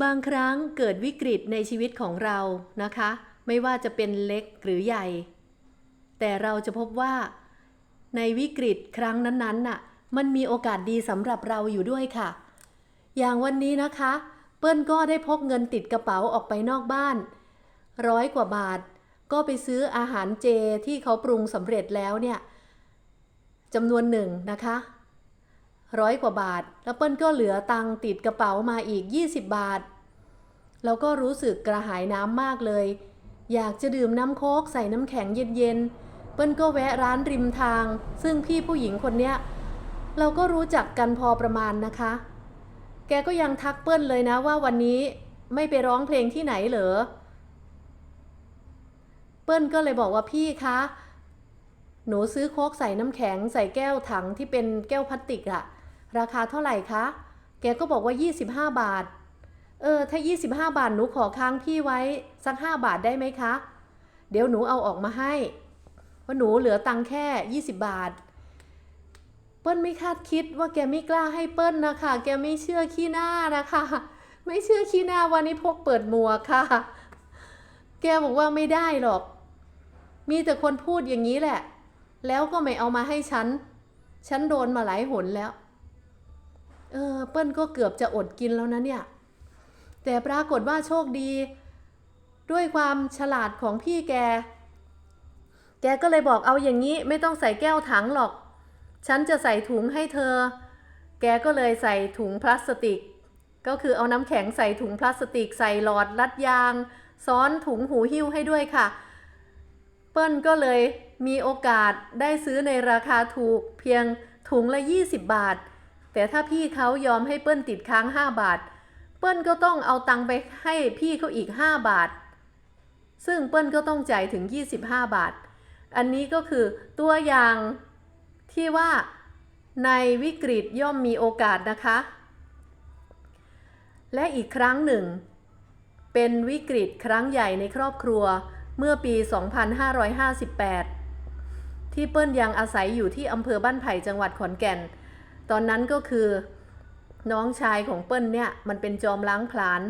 บางครั้งเกิดวิกฤตในชีวิตของเรานะคะ ไม่ว่าจะเป็นเล็กหรือใหญ่ แต่เราจะพบว่า ในวิกฤตครั้งนั้นๆน่ะมันมีโอกาสดีสำหรับเราอยู่ด้วยค่ะ อย่างวันนี้นะคะ เปิ้ลก็ได้พกเงินติดกระเป๋าออกไปนอกบ้าน ร้อยกว่าบาท ก็ไปซื้ออาหารเจที่เขาปรุงสำเร็จแล้วเนี่ยจำนวนหนึ่งนะคะ ร้อยกว่าบาท แล้วเปิ้ลก็เหลือตังติดกระเป๋ามาอีก 20 บาท แล้วก็รู้สึกกระหายน้ำมากเลย อยากจะดื่มน้ำโค้กใส่น้ำแข็งเย็นๆ เปิ้ลก็แวะร้านริมทาง ซึ่งพี่ผู้หญิงคนเนี้ย เราก็รู้จักกันพอประมาณนะคะ แกก็ยังทักเปิ้ลเลยนะว่าวันนี้ไม่ไปร้องเพลงที่ไหนเหรอ เปิ้ลก็เลยบอกว่าพี่คะหนูซื้อโค้กใส่น้ำแข็งใส่แก้วถังที่เป็นแก้วพลาสติกอะ ราคาเท่าไหร่คะ แกก็บอกว่า 25 บาท เออ ถ้า 25 บาทหนูขอค้างพี่ไว้สัก 5 บาทได้ไหมคะ เดี๋ยวหนูเอาออกมาให้เพราะหนูเหลือตังค์แค่ 20 บาท เปิ้ลไม่คาดคิดว่าแกไม่กล้าให้เปิ้ลนะคะ แกไม่เชื่อขี้หน้านะคะ ไม่เชื่อขี้หน้าวันนี้พกเปิดหมวกค่ะ แกบอกว่าไม่ได้หรอก มีแต่คนพูดอย่างนี้แหละ แล้วก็ไม่เอามาให้ฉัน ฉันโดนมาหลายหนแล้ว เออเปิ้ลก็เกือบจะอดกินแล้วนะเนี่ย แต่ปรากฏว่าโชคดี ด้วยความฉลาดของพี่แก แกก็เลยบอกเอาอย่างนี้ไม่ต้องใส่แก้วถังหรอก ฉันจะใส่ถุงให้เธอ แกก็เลยใส่ถุงพลาสติก ก็คือเอาน้ำแข็งใส่ถุงพลาสติก ใส่หลอดรัดยาง ซ้อนถุงหูหิ้วให้ด้วยค่ะ เปิ้ลก็เลยมีโอกาสได้ซื้อในราคาถูกเพียงถุงละ 20 บาท แต่ถ้าพี่เขายอมให้เปิ้ลติดค้าง 5 บาท เปิ้ลก็ต้องเอาตังค์ไปให้พี่เขาอีก 5 บาท ซึ่งเปิ้ลก็ต้องจ่ายถึง 25 บาท อันนี้ก็คือตัวอย่างที่ว่าในวิกฤตย่อมมีโอกาสนะคะ และอีกครั้งหนึ่ง เป็นวิกฤตครั้งใหญ่ในครอบครัวเมื่อปี 2558 ที่เปิ้ลยังอาศัยอยู่ที่อำเภอบ้านไผ่จังหวัดขอนแก่น ตอนนั้นก็คือน้องชายของเปิ้ลเนี่ยมันเป็นจอมล้างผลาญ